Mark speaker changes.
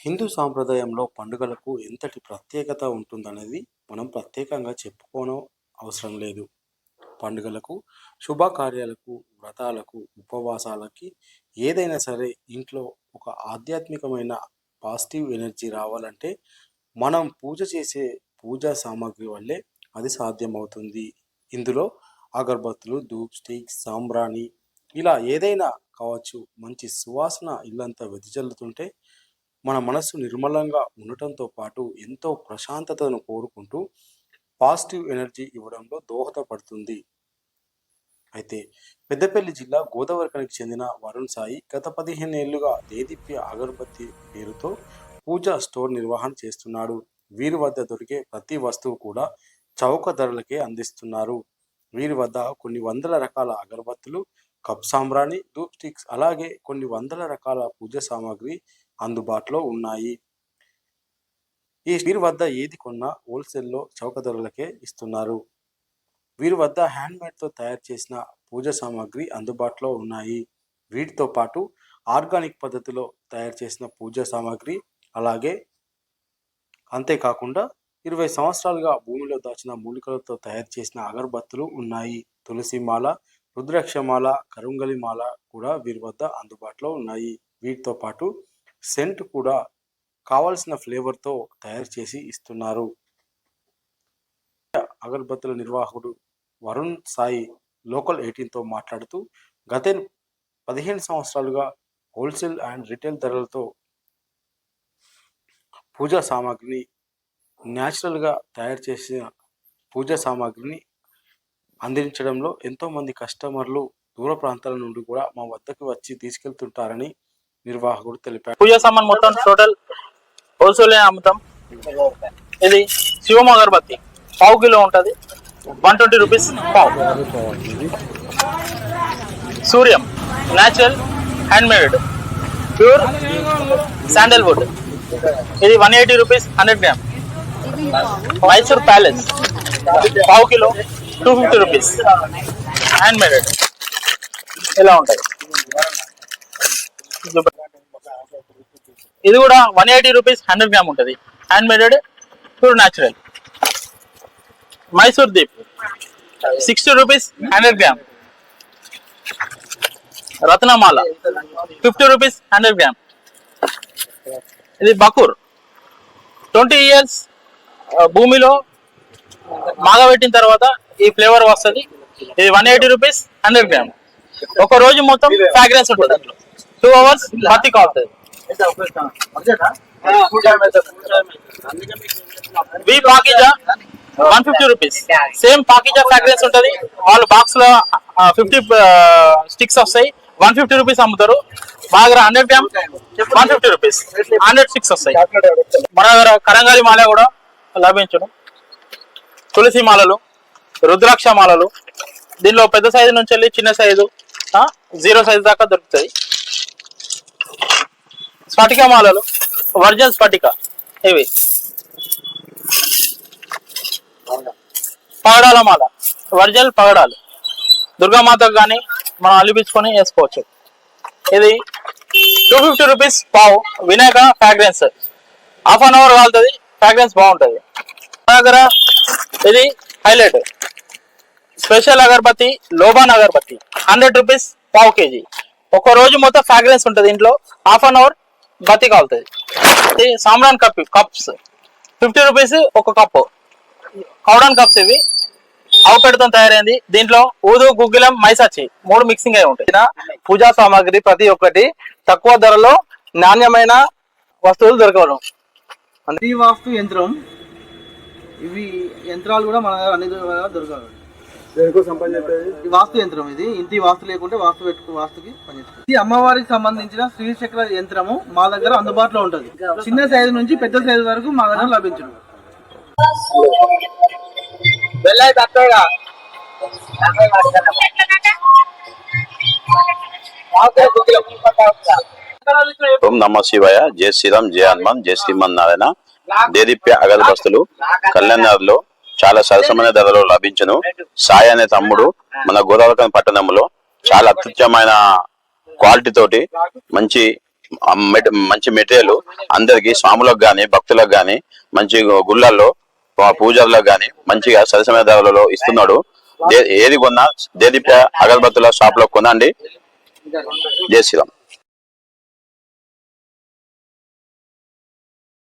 Speaker 1: హిందూ సాంప్రదాయంలో పండుగలకు ఎంతటి ప్రత్యేకత ఉంటుందనేది మనం ప్రత్యేకంగా చెప్పుకోవడం అవసరం లేదు. పండుగలకు శుభకార్యాలకు వ్రతాలకు ఉపవాసాలకి ఏదైనా సరే ఇంట్లో ఒక ఆధ్యాత్మికమైన పాజిటివ్ ఎనర్జీ రావాలంటే మనం పూజ చేసే పూజా సామాగ్రి వల్లే అది సాధ్యమవుతుంది. ఇందులో అగరబత్తులు ధూప్ స్టిక్ సాంబ్రాణి ఇలా ఏదైనా కావచ్చు మంచి సువాసన ఇల్లంతా వెదజల్లుతుంటే మన మనస్సు నిర్మలంగా ఉండటంతో పాటు ఎంతో ప్రశాంతతను కోరుకుంటూ పాజిటివ్ ఎనర్జీ ఇవ్వడంలో దోహదపడుతుంది. అయితే పెద్దపల్లి జిల్లా గోదావరికనికి చెందిన వరుణ్ సాయి గత పదిహేను ఏళ్ళుగా దేదీప్య అగరబత్తి పేరుతో పూజా స్టోర్ నిర్వహణ చేస్తున్నాడు. వీరి వద్ద దొరికే ప్రతి వస్తువు కూడా చౌక ధరలకే అందిస్తున్నారు. వీరి వద్ద కొన్ని వందల రకాల అగరబత్తులు కప్ సాంబ్రాణి ధూప్ స్టిక్స్ అలాగే కొన్ని వందల రకాల పూజ సామాగ్రి అందుబాటులో ఉన్నాయి. ఈ వీరి వద్ద ఏది కొన్నా హోల్సేల్లో చౌక ధరలకే ఇస్తున్నారు. వీరి వద్ద హ్యాండ్మేడ్తో తయారు చేసిన పూజ సామాగ్రి అందుబాటులో ఉన్నాయి. వీటితో పాటు ఆర్గానిక్ పద్ధతిలో తయారు చేసిన పూజ సామాగ్రి అలాగే అంతేకాకుండా ఇరవై సంవత్సరాలుగా భూమిలో దాచిన మూలికలతో తయారు చేసిన అగరబత్తులు ఉన్నాయి. తులసి మాల రుద్రాక్షమాల కరుంగలి మాల కూడా వీరి వద్ద అందుబాటులో ఉన్నాయి. వీటితో పాటు సెంట్ కూడా కావాల్సిన ఫ్లేవర్తో తయారు చేసి ఇస్తున్నారు. అగరబత్తుల నిర్వాహకుడు వరుణ్ సాయి లోకల్ ఎయిటీన్తో మాట్లాడుతూ గత పదిహేను సంవత్సరాలుగా హోల్సేల్ అండ్ రిటైల్ ధరలతో పూజా సామాగ్రిని న్యాచురల్గా తయారు చేసిన పూజా సామాగ్రిని అందించడంలో ఎంతోమంది కస్టమర్లు దూర ప్రాంతాల నుండి కూడా మా వద్దకు వచ్చి తీసుకెళ్తుంటారని నిర్వాహకుడు తెలిపారు.
Speaker 2: పూజ సామాన్ మొత్తం టోటల్ హోల్సేల్ అమ్ముతాం. ఇది శివం అగరబత్తి పావు కిలో ఉంటుంది. వన్ ట్వంటీ రూపీస్ పావు Suryam. Natural handmade pure sandalwood ఇది one eighty rupees hundred gram Mysore palace పావు kilo two fifty rupees handmade ఇలా ఉంటాయి ఇది కూడా one eighty rupees hundred gram ఉంటుంది. Hand maded pure natural Mysore Deep sixty rupees hundred gram Ratnamala fifty rupees hundred gram ఇది బకూర్ twenty years భూమిలో మాగబెట్టిన తర్వాత ఈ ఫ్లేవర్ వస్తుంది. ఇది one eighty rupees hundred gram ఒక రోజు మొత్తం ఫ్రాగ్రెన్స్ ఉంటుంది టూ అవర్స్ బతి కావుతుంది వి Pakeezah one fifty rupees same Pakeezah fragrance ఉంటది. వాళ్ళు బాక్స్లో ఫిఫ్టీ స్టిక్స్ వస్తాయి. వన్ ఫిఫ్టీ రూపీస్ అమ్ముతారు. మా దగ్గర hundred gram one fifty rupees hundred sticks వస్తాయి. మన దగ్గర కరంగాలి మాల కూడా లభించును. తులసి మాలలు రుద్రాక్ష మాలలు. దీనిలో పెద్ద సైజు నుంచి వెళ్ళి చిన్న సైజు జీరో సైజు దాకా దొరుకుతాయి. స్ఫటిక మాలలు వర్జన్ స్ఫటిక ఇవి. పగడాల మాల వర్జల్ పగడాలు. దుర్గామాతకు కానీ మనం అలిపించుకొని వేసుకోవచ్చు. ఇది టూ ఫిఫ్టీ రూపీస్ పావు Vinayaka fragrance half an hour వాళ్తుంది fragrance బాగుంటుంది. మన దగ్గర ఇది హైలైట్ స్పెషల్ అగరబత్తి లోబాన్ అగరబత్తి హండ్రెడ్ రూపీస్ పావు కేజీ. ఒక రోజు మొత్తం ఫ్రాగ్రెన్స్ ఉంటుంది ఇంట్లో. హాఫ్ అన్ అవర్ బతి కాలుతుంది ఇది సామ్రాన్ కప్ కప్స్. ఫిఫ్టీ రూపీస్ ఒక కప్పు కౌడాన్ కప్స్ ఇవి. ఆవు పెడతో తయారైంది. దీంట్లో ఊదు గుగ్గిలం మైసాచి మూడు మిక్సింగ్ అయి ఉంటాయి.
Speaker 3: పూజా సామాగ్రి ప్రతి ఒక్కటి తక్కువ ధరలో నాణ్యమైన వస్తువులు దొరకవడం
Speaker 4: ఈ వాస్తు యంత్రం. ఇవి యంత్రాలు కూడా మన దగ్గర అన్ని దొరకవు. వాస్తు యంత్రం ఇది. ఇంటి వాస్తు లేకుంటే వాస్తు పెట్టుకు వాస్తుకి పనిచేస్తుంది. ఇది అమ్మవారికి సంబంధించిన శ్రీచక్ర యంత్రము మా దగ్గర అందుబాటులో ఉంటుంది. చిన్న సైజు నుంచి పెద్ద సైజు వరకు మా దగ్గర లభించడం
Speaker 5: ఓం నమ శివాయ. జయ శ్రీరామ్ జయ హనుమాన్ జయ శ్రీమన్ నారాయణ దేదీప్య అగరబస్తులు కళ్యాణార్లో చాలా సరసమైన ధరలో లభించును. సాయి అనే తమ్ముడు మన గోదావరి పట్టణంలో చాలా అత్యుత్తమైన క్వాలిటీ తోటి మంచి మంచి మెటీరియల్ అందరికి స్వాములకు గాని భక్తులకు గాని మంచి గుళ్ళల్లో పూజలకు గాని మంచిగా సరసమైన ధరలలో ఇస్తున్నాడు. ఏది కొన్నా దేదీప్య అగరబత్తుల షాప్లో కొనండి. జై శ్రీరామ్.